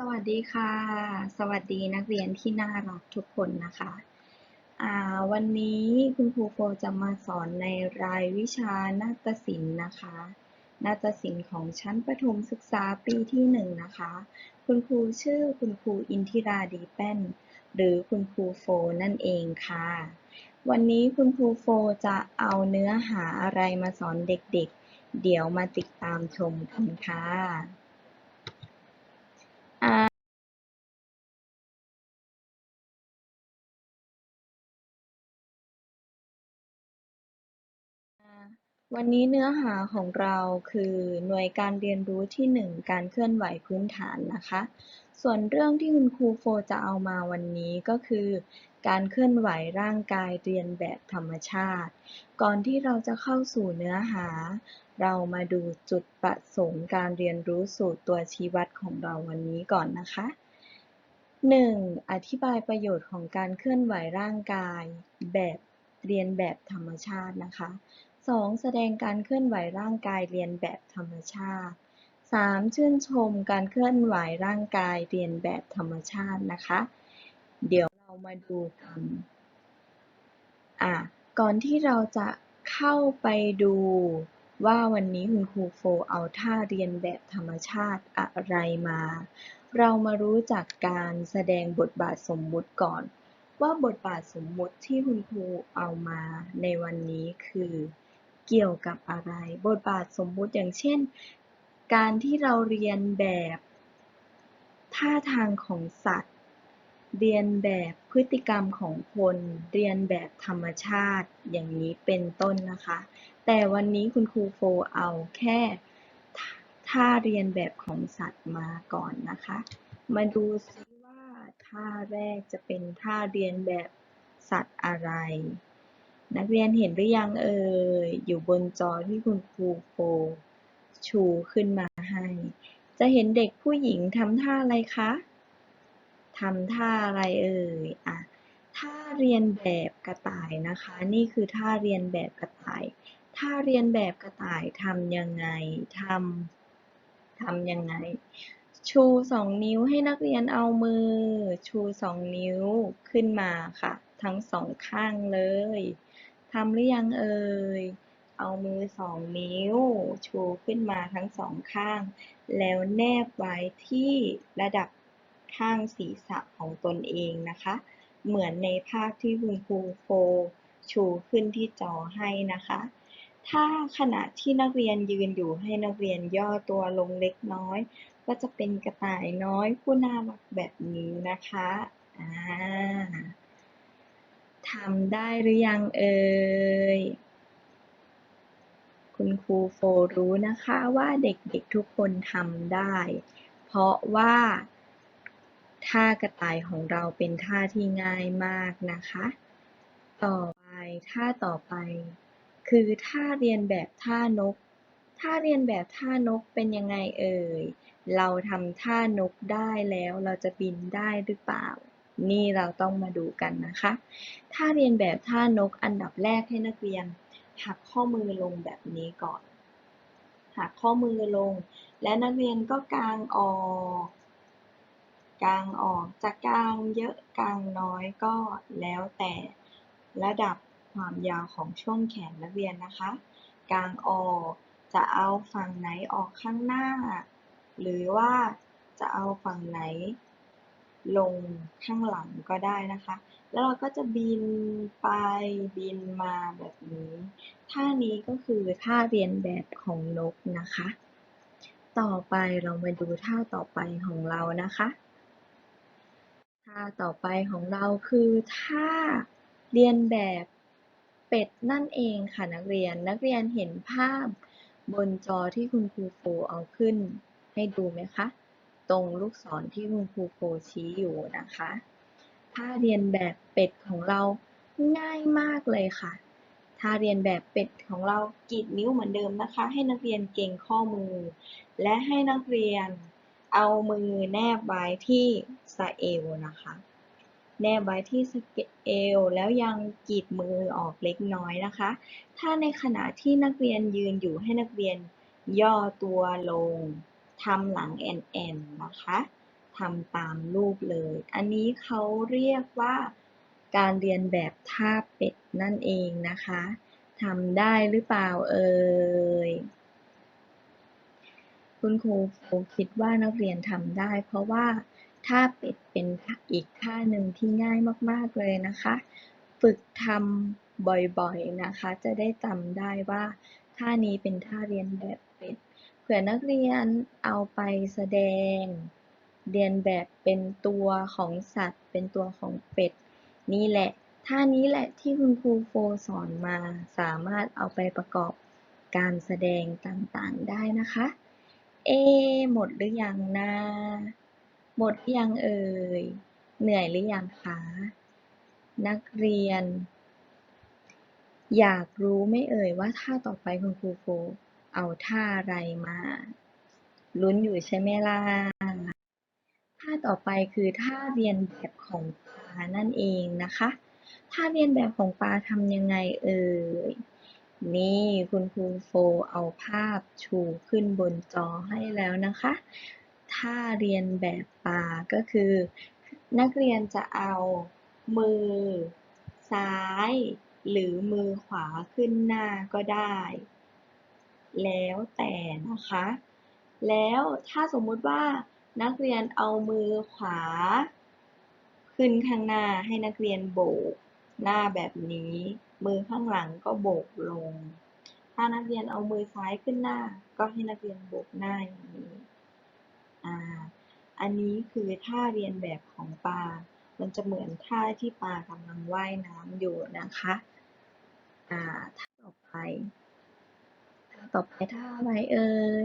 สวัสดีค่ะ สวัสดีนักเรียนที่น่ารักทุกคนนะคะวันนี้คุณครูโฟจะมาสอนในรายวิชานาฏศิลป์นะคะ นาฏศิลป์ของชั้นประถมศึกษาปีที่หนึ่งนะคะ คุณครูชื่อคุณครูอินทิราดีแป้น หรือคุณครูโฟนั่นเองค่ะ วันนี้คุณครูโฟจะเอาเนื้อหาอะไรมาสอนเด็กๆเดี๋ยวมาติดตามชมกันค่ะ วันนี้เนื้อหาของเราคือหน่วยการเรียนรู้ที่ 1 การเคลื่อนไหวพื้นฐานนะคะ ส่วนเรื่องที่คุณครูโฟจะเอามาวันนี้ก็คือ การเคลื่อนไหวร่างกายเรียนแบบธรรมชาติ ก่อนที่เราจะเข้าสู่เนื้อหา เรามาดูจุดประสงค์การเรียนรู้สู่ตัวชี้วัดของเราวันนี้ก่อนนะคะ 1. อธิบายประโยชน์ของการเคลื่อนไหวร่างกายแบบเรียนแบบธรรมชาตินะคะ 2. แสดงการเคลื่อนไหวร่างกายเรียนแบบธรรมชาติ 3. ชื่นชมการเคลื่อนไหวร่างกายเรียนแบบธรรมชาตินะคะ เดี๋ยวเรามาดูกันอะก่อนที่เราจะเข้าไปดูว่าวันนี้คุณครูโฟเอาท่าเรียนแบบธรรมชาติอะไรมา เรามารู้จักการแสดงบทบาทสมมุติก่อน ว่าบทบาทสมมุติที่คุณครูเอามาในวันนี้คือ เกี่ยวกับอะไร บทบาทสมมุติอย่างเช่น การที่เราเรียนแบบท่าทางของสัตว์ เรียนแบบพฤติกรรมของคน เรียนแบบธรรมชาติ อย่างนี้เป็นต้นนะคะ แต่วันนี้คุณครูโฟเอาแค่ท่าเรียนแบบของสัตว์มาก่อนนะคะ มาดูซิว่าท่าแรกจะเป็นท่าเรียนแบบสัตว์อะไร นักเรียนเห็นหรือยังเอ่ยอยู่บนจอที่คุณครูโฟชูขึ้นมาให้ จะเห็นเด็กผู้หญิงทำท่าอะไรคะทำท่าอะไรเอ่ยอะท่าเรียนแบบกระต่ายนะคะ นี่คือท่าเรียนแบบกระต่าย ท่าเรียนแบบกระต่ายทำยังไงทำทำยังไง ชูสองนิ้วให้นักเรียนเอามือ ชูสองนิ้วขึ้นมาค่ะ ทั้งสองข้างเลย ทำหรือยังเอ่ย เอามือสองนิ้ว ชูขึ้นมาทั้งสองข้าง แล้วแนบไว้ที่ระดับข้างศีรษะของตนเองนะคะ เหมือนในภาพที่คุณครูโฟชูขึ้นที่จอให้นะคะ ถ้าขณะที่นักเรียนยืนอยู่ให้นักเรียนย่อตัวลงเล็กน้อย ก็จะเป็นกระต่ายน้อยผู้น่ารักแบบนี้นะคะ อ่า ทำได้หรือยังเอ่ย คุณครูโฟรู้นะคะว่าเด็กๆทุกคนทำได้ เพราะว่าท่ากระต่ายของเราเป็นท่าที่ง่ายมากนะคะ ต่อไปท่าต่อไป คือท่าเรียนแบบท่านก ท่าเรียนแบบท่านกเป็นยังไงเอ่ย เราทำท่านกได้แล้วเราจะบินได้หรือเปล่า นี่เราต้องมาดูกันนะคะ ถ้าเรียนแบบท่านกอันดับแรกให้นักเรียน หักข้อมือลงแบบนี้ก่อน หักข้อมือลง และนักเรียนก็กางออกกางออกจะกางเยอะกางน้อยก็แล้วแต่ระดับความยาวของช่วงแขนนักเรียนนะคะกางออกจะเอาฝั่งไหนออกข้างหน้า หรือว่าจะเอาฝั่งไหน ลงข้างหลังก็ได้นะคะ แล้วเราก็จะบินไปบินมาแบบนี้ ท่านี้ก็คือท่าเรียนแบบของนกนะคะ ต่อไปเรามาดูท่าต่อไปของเรานะคะ ท่าต่อไปของเราคือท่าเรียนแบบเป็ดนั่นเองค่ะนักเรียน นักเรียนเห็นภาพบนจอที่คุณครูโฟเอาขึ้นให้ดูไหมคะ ตรงลูกศรที่คุณครูโฟชี้อยู่นะคะท่าเรียนแบบเป็ดของเราง่ายมากเลยค่ะท่าเรียนแบบเป็ดของเรากีดนิ้วเหมือนเดิมนะคะ ให้นักเรียนเก่งข้อมือ และให้นักเรียนเอามือแนบไว้ที่สะเอวนะคะ แนบไว้ที่สะเอวแล้วยังกรีดมือออกเล็กน้อยนะคะ ถ้าในขณะที่นักเรียนยืนอยู่ให้นักเรียนย่อตัวลง ทำหลังแอนแอนนะคะทำตามรูปเลย อันนี้เขาเรียกว่าการเรียนแบบท่าเป็ดนั่นเองนะคะทำได้หรือเปล่าเอ่ย คุณครูคิดว่านักเรียนทำได้ เพราะว่าท่าเป็ดเป็นอีกท่าหนึ่งที่ง่ายมากๆเลยนะคะ ฝึกทำบ่อยๆนะคะ จะได้จำได้ว่าท่านี้เป็นท่าเรียนแบบเป็ด เผื่อนักเรียนเอาไปแสดง เรียนแบบเป็นตัวของสัตว์ เป็นตัวของเป็ด นี่แหละ ท่านี้แหละที่คุณครูโฟสอนมา สามารถเอาไปประกอบการแสดงต่างๆได้นะคะ เอ หมดหรือยังนะ หมดหรือยังเอ่ย เหนื่อยหรือยังคะ นักเรียน อยากรู้ไม่เอ่ยว่าท่าต่อไปคุณครูโฟ เอาท่าอะไรมา ลุ้นอยู่ใช่ไหมล่ะท่าต่อไปคือท่าเรียนแบบของปลานั่นเองนะคะท่าเรียนแบบของปลาทำยังไงเอ่ยนี่คุณครูโฟเอาภาพชูขึ้นบนจอให้แล้วนะคะท่าเรียนแบบปลาก็คือ นักเรียนจะเอามือซ้ายหรือมือขวาขึ้นหน้าก็ได้ แล้วแต่นะคะ แล้วถ้าสมมุติว่านักเรียนเอามือขวา ขึ้นข้างหน้าให้นักเรียนโบก หน้าแบบนี้ มือข้างหลังก็โบกลง ถ้านักเรียนเอามือซ้ายขึ้นหน้า ก็ให้นักเรียนโบกหน้าอย่างนี้อ่าอันนี้คือท่าเรียนแบบของปลา มันจะเหมือนท่าที่ปลากำลังว่ายน้ำอยู่นะคะ อ่าท่าต่อไป ต่อไปท่าอะไรเอ่ย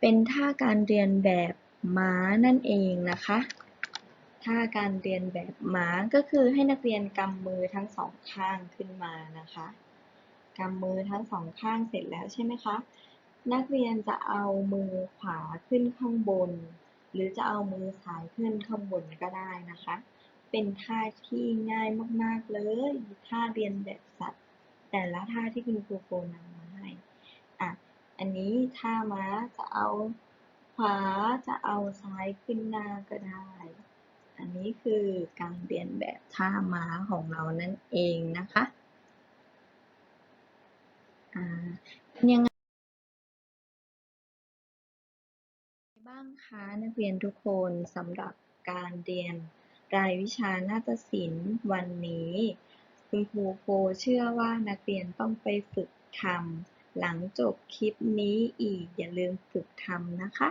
เป็นท่าการเรียนแบบม้านั่นเองนะคะ ท่าการเรียนแบบม้าก็คือให้นักเรียนกำมือทั้งสองข้างขึ้นมานะคะกำมือทั้งสองข้างเสร็จแล้วใช่ไหมคะ นักเรียนจะเอามือขวาขึ้นข้างบน หรือจะเอามือซ้ายขึ้นข้างบนก็ได้นะคะ เป็นท่าที่ง่ายมากๆเลย ท่าเรียนแบบสัตว์ แต่ละท่าที่คุณครูโฟนำ อันนี้ท่าม้าจะเอาขวาจะเอาซ้ายขึ้นหน้าก็ได้ อันนี้คือการเรียนแบบท่าม้าของเรานั่นเองนะคะอ่าเป็นยังไงบ้างคะนักเรียนทุกคนสำหรับการเรียนรายวิชานาฏศิลป์วันนี้ คุณครูโฟเชื่อว่านักเรียนต้องไปฝึกทำ หลังจบคลิปนี้อีกอย่าลืมฝึกทำนะคะ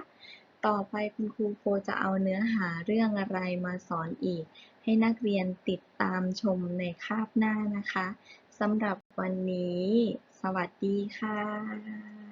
ต่อไปคุณครูโฟจะเอาเนื้อหาเรื่องอะไรมาสอนอีก ให้นักเรียนติดตามชมในคาบหน้านะคะสำหรับวันนี้ สวัสดีค่ะ